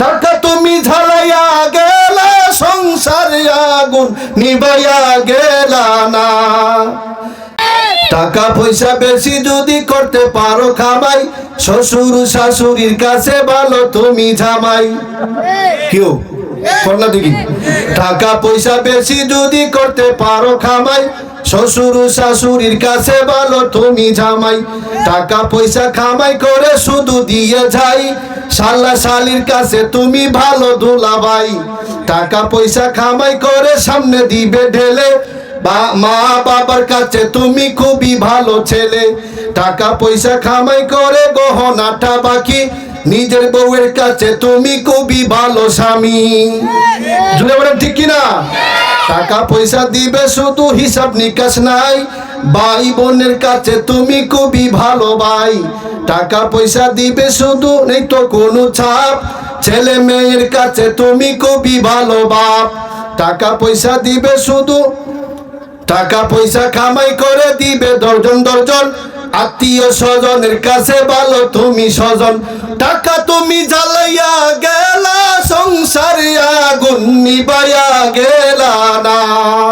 টাকা তুমি ঝালাইয়া গেলা সংসার আগুন নিবাইয়া গেলা না। টাকা পয়সা বেশি যদি করতে পারো খামাই শ্বশুর শাশুড়ির কাছে ভালো তুমি জামাই কেউ করলা দেখি টাকা পয়সা বেশি যদি করতে পারো খামাই, শ্বশুর শাশুড়ির কাছে ভালো তুমি জামাই। টাকা পয়সা খামাই করে শুধু দিয়ে যাই, শালা শালির কাছে তুমি ভালো দুলাভাই। টাকা পয়সা খামাই করে সামনে দিবে ঢেলে মা বাবার কাছে তুমি খুবই ভালো ছেলে। টাকা পয়সা খামাই করে গহনাটা বাকি নিজের বউয়ের কাছে তুমি কবি ভালো স্বামী। জুড়ে বলেন ঠিক কিনা? টাকা পয়সা দিবে শুধু হিসাব নিকাশ নাই। ভাই বোনের কাছে তুমি খুবই ভালো ভাই। টাকা পয়সা দিবে শুধু নেই তো কোনো ছাপ। ছেলে মেয়ের কাছে তুমি খুবই ভালো বাপ। টাকা পয়সা দিবে শুধু টাকা পয়সা কামাই করে দিবে দর্জন দর্জন আত্মীয় স্বজনের কাছে ভালো তুমি স্বজন টাকা তুমি জ্বালাইয়া গেলা সংসারে আগুন নিবাইয়া গেলা।